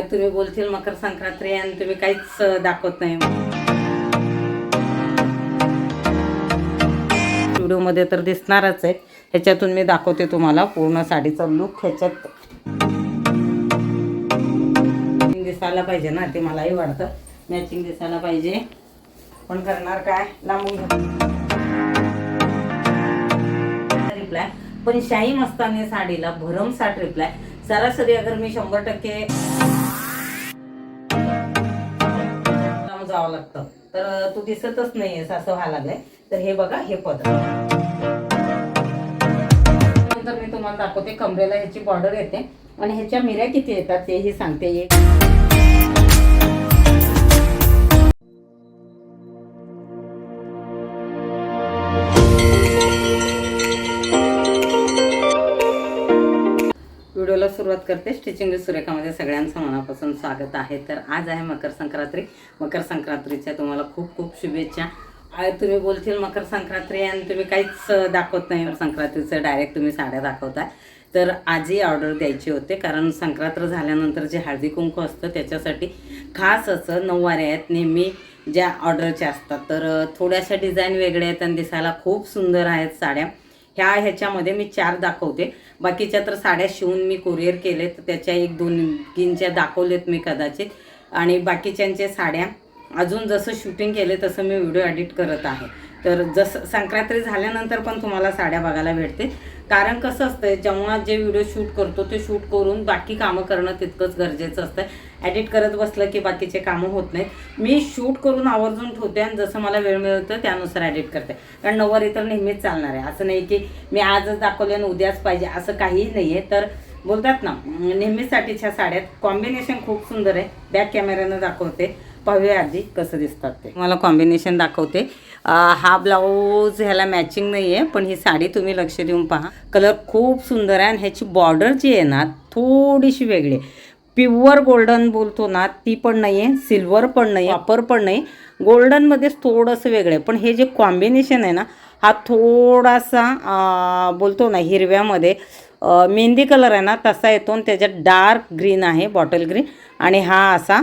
तुम्ही बोलतील मकर संक्रांती आणि तुम्ही काहीच दाखवत नाही. व्हिडिओमध्ये तर दिसणारच आहे. ह्याच्यातून मी दाखवते तुम्हाला पूर्ण साडीचा लुक ह्याच्यात. दिसायला पाहिजे ना ते मलाही वाटतं. मॅचिंग दिसायला पाहिजे. पण करणार काय? लांबून रिप्लाय पण शाही मस्ताने साडीला भरमसाठ रिप्लाय सरासरी अगर मी शंभर टक्के जावं लागतं. तर तू दिसतच नाहीयेस असं व्हायला लागलंय तर हे बघा हे पद. नंतर मी तुम्हाला दाखवते कमरेला ह्याची बॉर्डर येते. आणि ह्याच्या मिऱ्या किती येतात तेही सांगते. सुरुवात करते. स्टिचिंग सुरेखामध्ये सगळ्यांचं मनापासून स्वागत आहे. तर आज आहे मकर संक्रांती. मकर संक्रांतीच्या तुम्हाला खूप खूप शुभेच्छा. तुम्ही बोलतील मकर संक्रांती आणि तुम्ही काहीच दाखवत नाही. मकर संक्रांतीचं डायरेक्ट तुम्ही साड्या दाखवताय. तर आजही ऑर्डर द्यायची होते. कारण संक्रांत झाल्यानंतर जे हळदी कुंकू असतं त्याच्यासाठी खास असं नऊवारे आहेत. नेहमी ज्या ऑर्डरच्या असतात. तर थोड्याशा डिझाईन वेगळ्या आहेत आणि दिसायला खूप सुंदर आहेत साड्या. ह्या ह्याच्यामध्ये मी चार दाखवते. बाकीच्या तर साड्या शिवून मी कुरिअर केले तर त्याच्या एक दोन तीनच्या दाखवलेत मी कदाचित. आणि बाकीच्यांच्या साड्या अजून जसं शूटिंग केले तसं मी व्हिडिओ एडिट करत आहे. तर जसं संक्रांती झाल्यानंतर पण तुम्हाला साड्या बघायला भेटते कारण कसं असतं जेव्हा जे व्हिडिओ शूट करतो ते शूट करून बाकी कामं करणं तितकंच गरजेचं असतं एडिट करत बसलं की बाकीचे कामं होत नाहीत. मी शूट करून आवर्जून ठेवते आणि जसं मला वेळ मिळतं त्यानुसार एडिट करते. कारण नऊवारी तर नेहमीच चालणार आहे. असं नाही की मी आजच दाखवले आणि उद्याच पाहिजे असं काहीही नाही आहे तर बोलतात ना नेहमीसाठीच्या साड्यात कॉम्बिनेशन खूप सुंदर आहे. बॅक कॅमेऱ्यानं दाखवते. पाहूया आधी कसं दिसतात ते. मला कॉम्बिनेशन दाखवते. हा ब्लाऊज ह्याला मॅचिंग नाही आहे पण ही साडी तुम्ही लक्ष देऊन पहा. कलर खूप सुंदर आहे आणि ह्याची बॉर्डर जी आहे ना थोडीशी वेगळी आहे. प्युअर गोल्डन बोलतो ना ती पण नाही आहे सिल्वर पण नाही वापर पण नाही. गोल्डनमध्येच थोडंसं वेगळं आहे. पण हे जे कॉम्बिनेशन आहे ना हा थोडासा बोलतो ना हिरव्यामध्ये मेहंदी कलर आहे ना तसा येतो आणि त्याच्यात डार्क ग्रीन आहे बॉटल ग्रीन आणि हा असा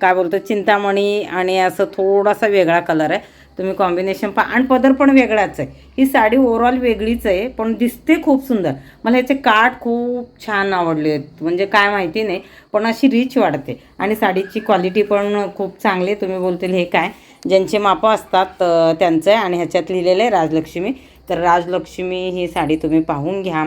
काय बोलतो चिंतामणी आणि असं थोडासा वेगळा कलर आहे. तुम्ही कॉम्बिनेशन पहा. आणि पदर पण वेगळाच आहे. ही साडी ओवरऑल वेगळीच आहे पण दिसते खूप सुंदर. मला ह्याचे काठ खूप छान आवडले आहेत म्हणजे काय माहिती नाही पण अशी रिच वाढते आणि साडीची क्वालिटी पण खूप चांगली आहे. तुम्ही बोलतील हे काय? ज्यांचे मापं असतात त्यांचं आहे. आणि ह्याच्यात लिहिलेलं आहे राजलक्ष्मी. तर राजलक्ष्मी ही साडी तुम्ही पाहून घ्या.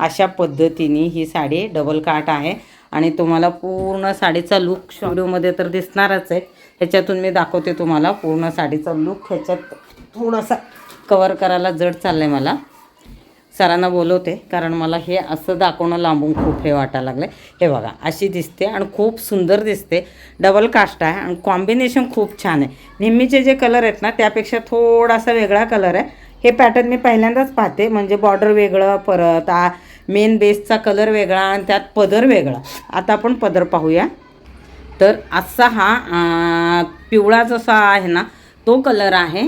अशा पद्धतीने ही साडी डबल काट आहे. आणि तुम्हाला पूर्ण साडीचा लुक व्हिडिओमध्ये तर दिसणारच आहे. ह्याच्यातून मी दाखवते तुम्हाला पूर्ण साडीचा लुक ह्याच्यात थोडासा कवर करायला जड चाललं आहे मला. सरांना बोलवते कारण मला हे असं दाखवणं लांबून खूप हे वाटायला लागलं हे बघा अशी दिसते आणि खूप सुंदर दिसते. डबल कास्ट आहे आणि कॉम्बिनेशन खूप छान आहे. नेहमीचे जे कलर आहेत ना त्यापेक्षा थोडासा वेगळा कलर आहे. हे पॅटर्न मी पहिल्यांदाच पाहते म्हणजे बॉर्डर वेगळं परत आ मेन बेसचा कलर वेगळा आणि त्यात पदर वेगळा. आता आपण पदर पाहूया. तर असा हा पिवळा जसा आहे ना तो कलर आहे.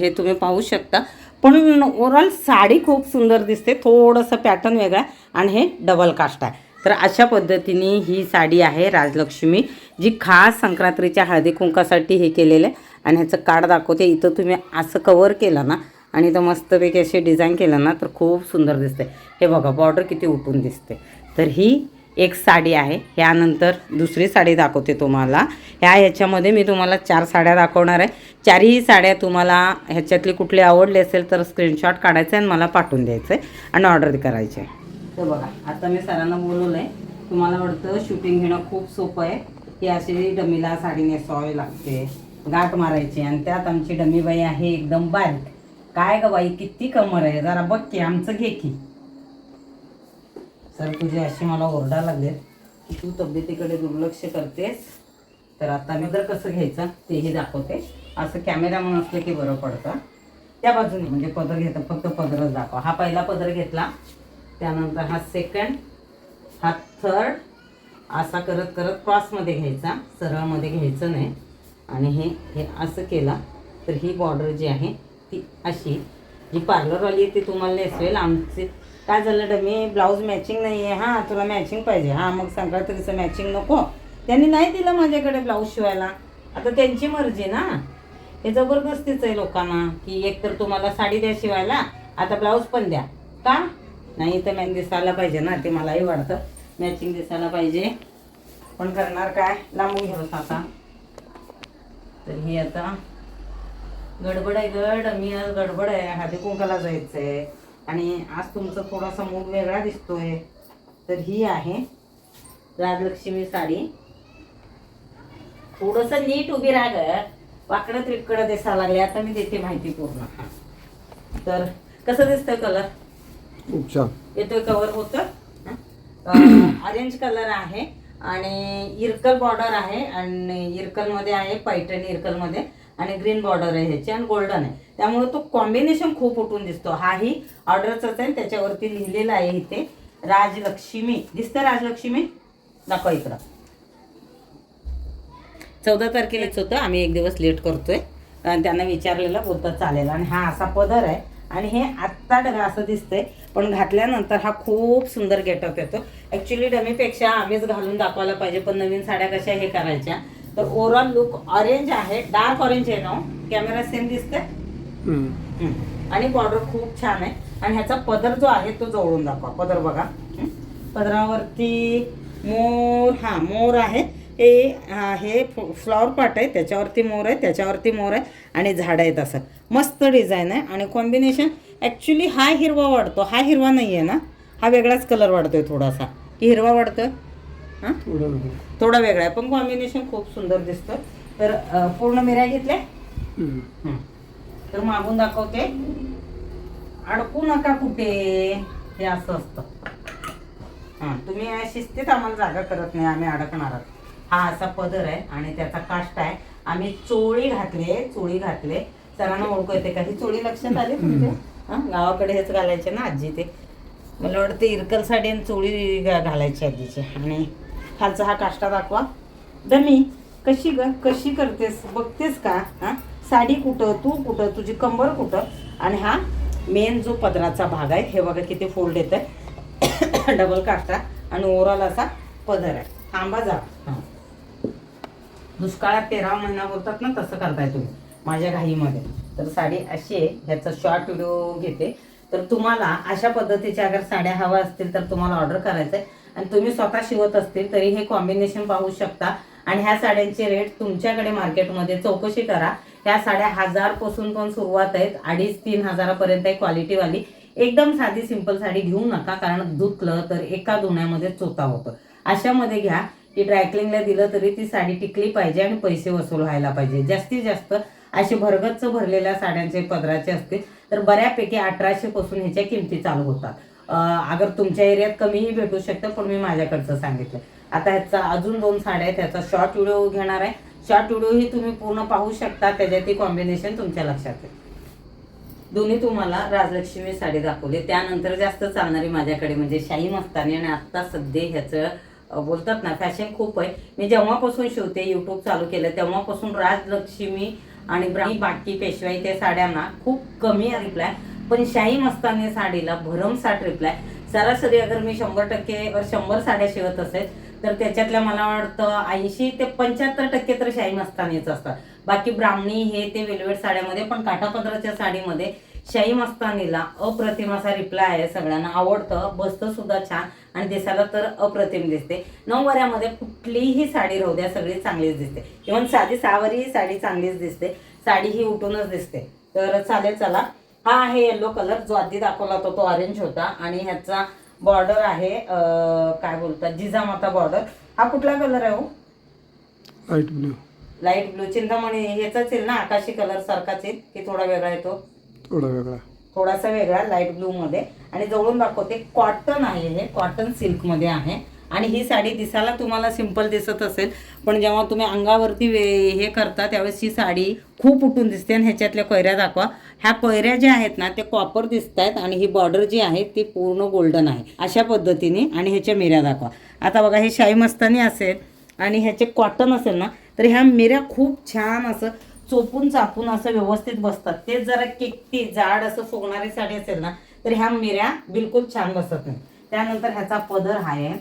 हे तुम्ही पाहू शकता. पण ओवरऑल साडी खूप सुंदर दिसते. थोडंसं पॅटर्न वेगळा आहे आणि हे डबल कास्ट आहे. तर अशा पद्धतीने ही साडी आहे राजलक्ष्मी जी खास संक्रांतीच्या हळदी कुंकासाठी हे केलेलं आहे. आणि ह्याचं कार्ड दाखवते. इथं तुम्ही असं कवर केलं ना आणि इथं मस्तपैकी अशी डिझाईन केलं ना तर खूप सुंदर दिसते. हे बघा बॉर्डर किती उठून दिसते. तर ही एक साडी आहे. ह्यानंतर दुसरी साडी दाखवते तुम्हाला. ह्या ह्याच्यामध्ये मी तुम्हाला चार साड्या दाखवणार आहे. चारही साड्या तुम्हाला ह्याच्यातली कुठली आवडली असेल तर स्क्रीनशॉट काढायचं आहे आणि मला पाठवून द्यायचं आहे आणि ऑर्डर करायची. आहे तर बघा आता मी सरांना बोलवलं आहे तुम्हाला वाटतं शूटिंग घेणं खूप सोपं आहे. की अशी डमीला साडी नेसवावी लागते. गाठ मारायची आणि त्यात आमची डमीबाई आहे एकदम बारीक. काय ग बाई किती कमर आहे. जरा बघ की आमचं घे की. सर तुझे अशी मला ओरडा लागलेत की तू तब्येतीकडे दुर्लक्ष करतेस. तर आता मी जर कसं घ्यायचं तेही दाखवते. असं कॅमेरा म्हणून असलं की बरं पडतं. त्या बाजूने म्हणजे पदर घेतं फक्त पदरच दाखवा. हा पहिला पदर घेतला. त्यानंतर हा सेकंड हा थर्ड असा करत करत क्रॉसमध्ये घ्यायचा. सरळमध्ये घ्यायचं नाही. आणि हे हे असं केला तर ही बॉर्डर जी आहे ती अशी. जी पार्लरवाली आहे ती तुम्हाला नेसवेल. आमचे काय झालं डमी ब्लाऊज मॅचिंग नाही आहे हां तुला मॅचिंग पाहिजे. हां मग संक्रांतीचं मॅचिंग नको. त्यांनी नाही दिलं माझ्याकडे ब्लाऊज शिवायला. आता त्यांची मर्जी ना. हे जबरदस्तीच आहे लोकांना की एक तर तुम्हाला साडी द्या शिवायला आता ब्लाऊज पण द्या. का? नाही तर मॅन दिसायला पाहिजे ना ते मलाही वाटतं. मॅचिंग दिसायला पाहिजे. पण करणार काय? लांबून घेऊ आता. तर हे आता गडबड आहे गड. मी आज गडबड आहे. हळदी कुंकाला जायचंय. आणि आज तुमचा थोडासा मूड वेगळा दिसतोय. तर ही आहे राजलक्ष्मी साडी. थोडस नीट उभी राहा ग. वाकडं त्रिकडं दिसायला लागले. आता मी देते माहिती पूर्ण. तर कसं दिसतंय कलर खूप छान. येतोय कवर होतं? ऑरेंज कलर आहे आणि इरकल बॉर्डर आहे आणि इरकलमध्ये आहे पैठणी इरकलमध्ये. आणि ग्रीन बॉर्डर आहे ह्याची आणि गोल्डन आहे. त्यामुळे तो कॉम्बिनेशन खूप उठून दिसतो. हाही ऑर्डरचाच आहे त्याच्यावरती लिहिलेलं आहे इथे राजलक्ष्मी. दिसतं राजलक्ष्मी? दाखवा इकडं. चौदा तारखेलाच होतं. आम्ही एक दिवस लेट करतोय. आणि त्यांना विचारलेलं बोलतात चालेल. आणि हा असा पदर आहे. आणि हे आत्ता डगा असं दिसतंय. पण घातल्यानंतर हा खूप सुंदर गेटअप येतो. ॲक्च्युली डमीपेक्षा आम्हीच घालून दाखवायला पाहिजे. पण नवीन साड्या कशा हे करायच्या? तर ओव्हरऑल लुक ऑरेंज आहे. डार्क ऑरेंज आहे ना कॅमेरा सेम. हम्म. आणि बॉर्डर खूप छान आहे. आणि ह्याचा पदर जो आहे तो जवळून दाखवा. पदर बघा. पदरावरती मोर हा मोर आहे. हे हा, हे फ्लॉवर पार्ट आहे. त्याच्यावरती मोर आहे त्याच्यावरती मोर आहे. आणि झाडं आहेत असं. मस्त डिझाईन आहे. आणि कॉम्बिनेशन ॲक्च्युली हा हिरवा वाढतो. हा हिरवा नाही आहे ना? हा वेगळाच कलर वाढतोय थोडासा. की हिरवा वाढतोय? हां? थोडं वेगळं. आहे पण कॉम्बिनेशन खूप सुंदर दिसतं. तर पूर्ण मिऱ्या घेतल्या. तर मागून दाखवते. अडकू नका कुठे. हे असं असतं. हां तुम्ही शिस्तीत आम्हाला जागा करत नाही आम्ही अडकणार आहोत. हा असा पदर आहे आणि त्याचा काष्ट आहे. आम्ही चोळी घातले चोळी घातले सरांना ओळखू येते का? ही चोळी लक्षात आली तुमच्या? हां गावाकडे हेच घालायचे ना आजी ते? मला वाटतं इरकल साडी आणि चोळी घालायची आजीची. आणि खालचा हा काष्टा दाखवा. दमी कशी ग? कशी करतेस? बघतेस का? हा? साडी कुठं? तू कुठं? तुझी कंबर कुठं? आणि हा मेन जो पदराचा भाग आहे हे बघा किती फोल्ड येत आहे डबल काष्टा आणि ओव्हरऑल असा पदर आहे. थांबा जा. हां. दुष्काळात तेरा महिना बोलतात ना तसं करताय तुम्ही. माझ्या घाईमध्ये. तर साडी अशी आहे ह्याचा शॉर्ट व्हिडिओ घेते. तर तुम्हाला अशा पद्धतीच्या अगर साड्या हव्या असतील तर तुम्हाला ऑर्डर करायचं आहे आणि तुम्ही स्वतः शिवत असतील तरी हे कॉम्बिनेशन पाहू शकता. आणि ह्या साड्यांचे रेट तुमच्याकडे मार्केटमध्ये चौकशी करा. ह्या साड्या हजारपासून पण सुरुवात आहेत. अडीच तीन हजारापर्यंत आहे क्वालिटीवाली एकदम साधी सिंपल साडी घेऊ नका कारण धुतलं तर एका धुण्यामध्ये चोता होतं. अशामध्ये घ्या की ड्रायक्लिंगला दिलं तरी ती साडी टिकली पाहिजे आणि पैसे वसूल व्हायला पाहिजे. जास्तीत जास्त असे भरगच्च भरलेल्या साड्यांचे पदराचे असतील तर बऱ्यापैकी अठराशे पासून ह्याच्या किमती चालू होतात. अगर तुमच्या एरियात कमीही भेटू शकतं पण मी माझ्याकडचं सांगितलं. आता ह्याचा अजून दोन साड्या आहेत त्याचा शॉर्ट व्हिडिओ घेणार आहे. शॉर्ट व्हिडिओही तुम्ही पूर्ण पाहू शकता त्याच्यात कॉम्बिनेशन तुमच्या लक्षात येईल. दोन्ही तुम्हाला राजलक्ष्मी साडी दाखवली. त्यानंतर जास्त चालणारी माझ्याकडे म्हणजे शाही मस्तानी आणि आत्ता सध्या ह्याचं बोलतात ना फॅशन खूप आहे. मी जेव्हापासून शिवते यूट्यूब चालू केलं तेव्हापासून राजलक्ष्मी आणि ब्राही बाकी पेशवाई त्या साड्यांना खूप कमी रिप्लाय पण शाही मस्तानी साडीला भरमसाठ रिप्लाय सरासरी अगर मी शंभर टक्के शंभर साड्या शिवत असेल तर त्याच्यातल्या मला वाटतं ऐंशी ते पंच्याहत्तर टक्के तर शाही मस्तानीच असतात. बाकी ब्राह्मणी हे ते वेलवेट साड्यामध्ये पण काठापत्राच्या साडीमध्ये शाही मस्तानीला अप्रतिम असा रिप्लाय आहे सगळ्यांना. आवडतं बसतं सुद्धा छान आणि दिसायला तर अप्रतिम दिसते. नऊवाऱ्यामध्ये कुठलीही साडी राहू द्या सगळी चांगलीच दिसते. इव्हन साधी सहावारी ही साडी चांगलीच दिसते. साडी ही उठूनच दिसते. तर चालेल चला. हा आहे येलो कलर जो आधी दाखवला होता तो ऑरेंज होता. आणि ह्याचा बॉर्डर आहे काय बोलतात जिजामाता बॉर्डर हा कुठला कलर आहे हो? Light blue light blue Chintamani ह्याचाच येईल ना? आकाशी कलर सारखाच येईल की थोडा वेगळा येतो थोडा वेगळा. थोडासा वेगळा लाइट ब्लू मध्ये. आणि जवळून दाखवते कॉटन आहे हे. कॉटन सिल्कमध्ये आहे. आणि ही साडी दिसायला तुम्हाला सिंपल दिसत असेल पण जेव्हा तुम्ही अंगावरती वे- हे करता त्यावेळेस ही साडी खूप उठून दिसते आणि ह्याच्यातल्या कोयऱ्या दाखवा. ह्या कोयऱ्या ज्या आहेत ना ते कॉपर दिसत आहेत आणि ही बॉर्डर जी आहे ती पूर्ण गोल्डन आहे. अशा पद्धतीने आणि ह्याच्या मिऱ्या दाखवा. आता बघा हे शाही मस्तानी असेल आणि ह्याचे कॉटन असेल ना तर ह्या मिऱ्या खूप छान असं चोपून चापून असं व्यवस्थित बसतात. ते जरा किती जाड असं फुगणारी साडी असेल ना तर ह्या मिऱ्या बिलकुल छान बसत नाही त्यानंतर ह्याचा पदर हा आहे.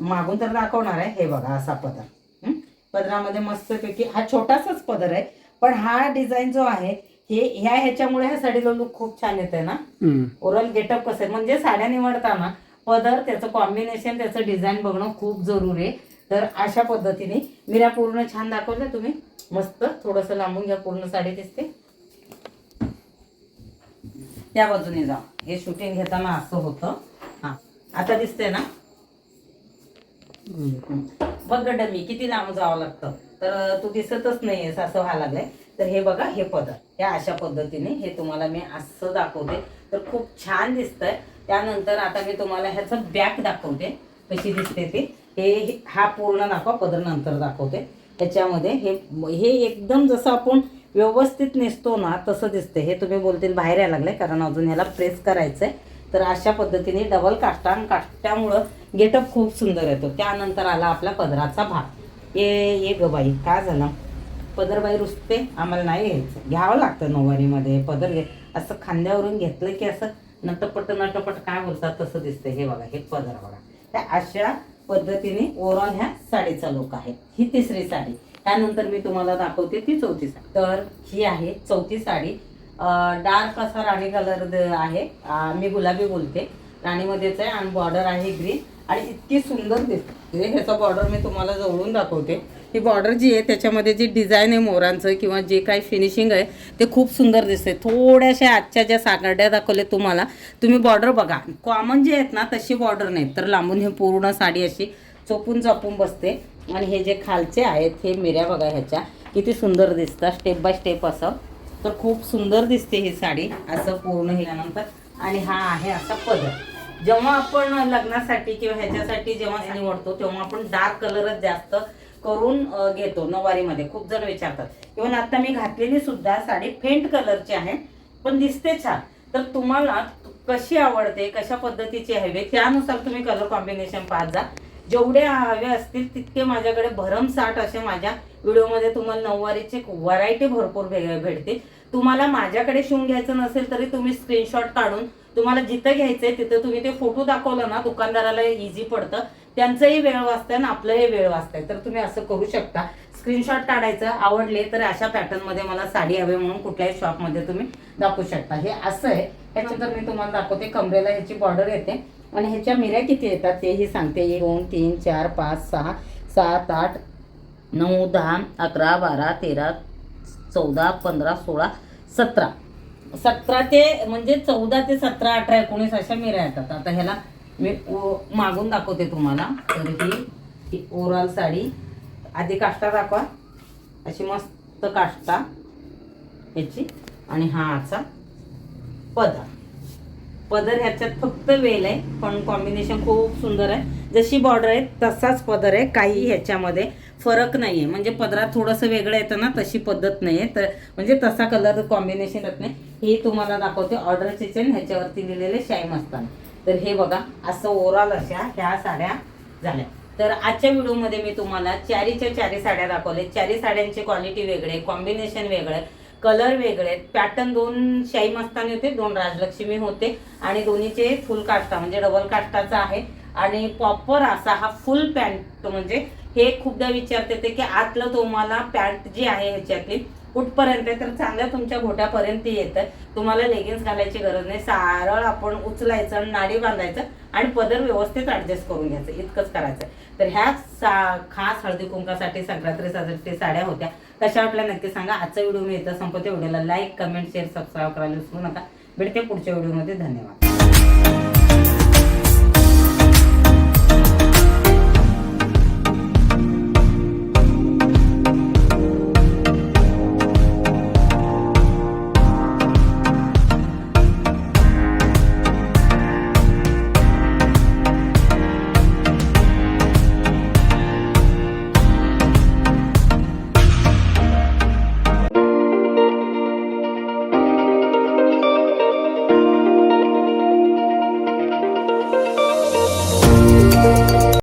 मागून तर दाखवणार आहे. हे बघा असा पदर? पदरामध्ये मस्तपैकी हा छोटासाच पदर आहे. पण हा डिझाईन जो आहे हे ह्या ह्याच्यामुळे ह्या साडीला लुक खूप छान येते ना. ओरल गेटअप कसं आहे? म्हणजे साड्या निवडताना पदर त्याचं कॉम्बिनेशन त्याचं डिझाईन बघणं खूप जरुरी आहे. तर अशा पद्धतीने मिऱ्या पूर्ण छान दाखवल्या तुम्ही मस्त थोडंसं लांबून घ्या. पूर्ण साडी दिसते. त्या बाजूने जा. हे शूटिंग घेताना असं होतं. हा. आता दिसते ना. बघ गड मी किती लांब जावं लागतं. तर तू दिसतच नाहीयेस असं व्हायला लागलंय. तर हे बघा हे पद. हे अशा पद्धतीने हे तुम्हाला मी असं दाखवते. तर खूप छान दिसतंय. त्यानंतर आता मी तुम्हाला ह्याचं बॅक दाखवते. कशी दिसते ती. हे हा पूर्ण दाखवा पदर नंतर दाखवते. त्याच्यामध्ये हे हे एकदम जसं आपण व्यवस्थित नेसतो ना तसं दिसते हे तुम्ही बोलतील बाहेर यायला लागले कारण अजून ह्याला प्रेस करायचं आहे तर अशा पद्धतीने डबल काष्टा आणि काष्ट्यामुळं गेटअप खूप सुंदर येतो. त्यानंतर आला आपला पदराचा भाग. ये ये ग बाई काय झालं? पदरबाई रुसते आम्हाला नाही घ्यायचं. घ्यावं लागतं नऊवारीमध्ये पदर घे. असं खांद्यावरून घेतलं की असं नटपट नटपट काय बोलतात तसं दिसतं हे बघा हे पदर बघा. त्या अशा पद्धतीने ओव्हरऑल ह्या साडीचा लुक आहे. ही तिसरी साडी. त्यानंतर मी तुम्हाला दाखवते ती चौथी साडी. तर ही आहे चौथी साडी. डार्क असा राणी कलर आहे मी गुलाबी बोलते. राणीमध्येच आहे आणि बॉर्डर आहे ग्रीन आणि इतकी सुंदर दिसते ह्याचा बॉर्डर मी तुम्हाला जवळून दाखवते. ही बॉर्डर जी आहे त्याच्यामध्ये जी डिझाईन आहे मोरांचं किंवा जे काही फिनिशिंग आहे ते खूप सुंदर दिसते थोड्याशा आजच्या ज्या साकड्या दाखवल्या तुम्हाला तुम्ही बॉर्डर बघा. कॉमन जे आहेत ना तशी बॉर्डर नाही तर लांबून हे पूर्ण साडी अशी चोपून चोपून बसते. आणि हे जे खालचे आहेत हे मिऱ्या बघा ह्याच्या. किती सुंदर दिसतात स्टेप बाय स्टेप असं. तर खूप सुंदर दिसते ही साडी असं पूर्ण ह्यानंतर आणि हा आहे असा पदर. जेव्हा आपण लग्नासाठी किंवा ह्याच्यासाठी जेव्हा निवडतो तेव्हा आपण डार्क कलरच जास्त करून घेतो नऊवारीमध्ये. खूप जण विचारतात. इव्हन आता मी घातलेली सुद्धा साडी फेंट कलरची आहे पण दिसते छान. तर तुम्हाला कशी आवडते कशा पद्धतीची हवे त्यानुसार तुम्ही कलर कॉम्बिनेशन पाहत जा. जेवढे हवे असतील तितके माझ्याकडे भरमसाठ असे माझ्या व्हिडिओमध्ये तुम्हाला नऊवारीची व्हरायटी भरपूर भे- भेटतील तुम्हाला माझ्याकडे शिवून घ्यायचं नसेल तरी तुम्ही स्क्रीनशॉट काढून तुम्हाला जिथं घ्यायचंय तिथं तुम्ही ते फोटो दाखवलं ना दुकानदाराला इझी पडतं. त्यांचंही वेळ वाचतंय आणि आपलंही वेळ वाचतंय. तर तुम्ही असं करू शकता. स्क्रीनशॉट काढायचं आवडले तर अशा पॅटर्नमध्ये मला साडी हवी म्हणून कुठल्याही शॉपमध्ये तुम्ही दाखवू शकता. हे असं आहे. त्याच्यानंतर मी तुम्हाला दाखवते कमरेला ह्याची बॉर्डर येते. आणि ह्याच्या मिऱ्या किती येतात तेही सांगते. एक दोन तीन चार पाच सहा सात आठ नऊ दहा अकरा बारा तेरा चौदा पंधरा सोळा सतरा. सतरा ते म्हणजे चौदा ते सतरा अठरा एकोणीस अशा मिऱ्या येतात. आता ह्याला मी ओ- मागून दाखवते तुम्हाला. तर ही ही ओव्हरऑल साडी. आधी काष्टा दाखवा. अशी मस्त काष्टा. ह्याची. आणि हा असा पदर. पदर ह्याच्यात फक्त वेल आहे पण कॉम्बिनेशन खूप सुंदर आहे. जशी बॉर्डर आहे तसाच पदर आहे काही ह्याच्यामध्ये फरक नाही आहे म्हणजे पदरात थोडंसं वेगळं येतं ना तशी पद्धत नाही आहे तर म्हणजे तसा कलर कॉम्बिनेशन येत नाही. हे तुम्हाला दाखवते. ऑर्डरचे चेन ह्याच्यावरती लिहिलेले शाईम असताना तर हे बघा असं ओव्हरऑल अशा ह्या साड्या झाल्या. तर आजच्या व्हिडिओमध्ये मी तुम्हाला चारीच्या चारी साड्या दाखवले चारी साड्यांची क्वालिटी वेगळे कॉम्बिनेशन वेगळं कलर वेगळे आहेत. पॅटर्न दोन शाही मस्तानी होते दोन राजलक्ष्मी होते आणि दोन्हीचे फुल काष्टा म्हणजे डबल काष्टाचा आहे. आणि प्रॉपर असा हा फुल पॅन्ट म्हणजे हे खूपदा विचारते ते की आतलं तुम्हाला पॅन्ट जी आहे ह्याच्यातली कुठपर्यंत आहे तर चांगल्या तुमच्या घोट्यापर्यंत येतं. तुम्हाला लेगिन्स घालायची गरज नाही. सारळ आपण उचलायचं आणि नाडी बांधायचं आणि पदर व्यवस्थित ऍडजस्ट करून घ्यायचं. इतकंच करायचं. तर ह्या सा खास हळदी कुंकासाठी संक्रांतीसाठी साड्या होत्या. कशा वाटल्या नक्की सांगा. आजचा व्हिडिओ मी येतं संपवते. व्हिडिओला लाईक कमेंट शेअर सबस्क्राईब करायला विसरू नका. भेटते पुढच्या व्हिडिओमध्ये. धन्यवाद.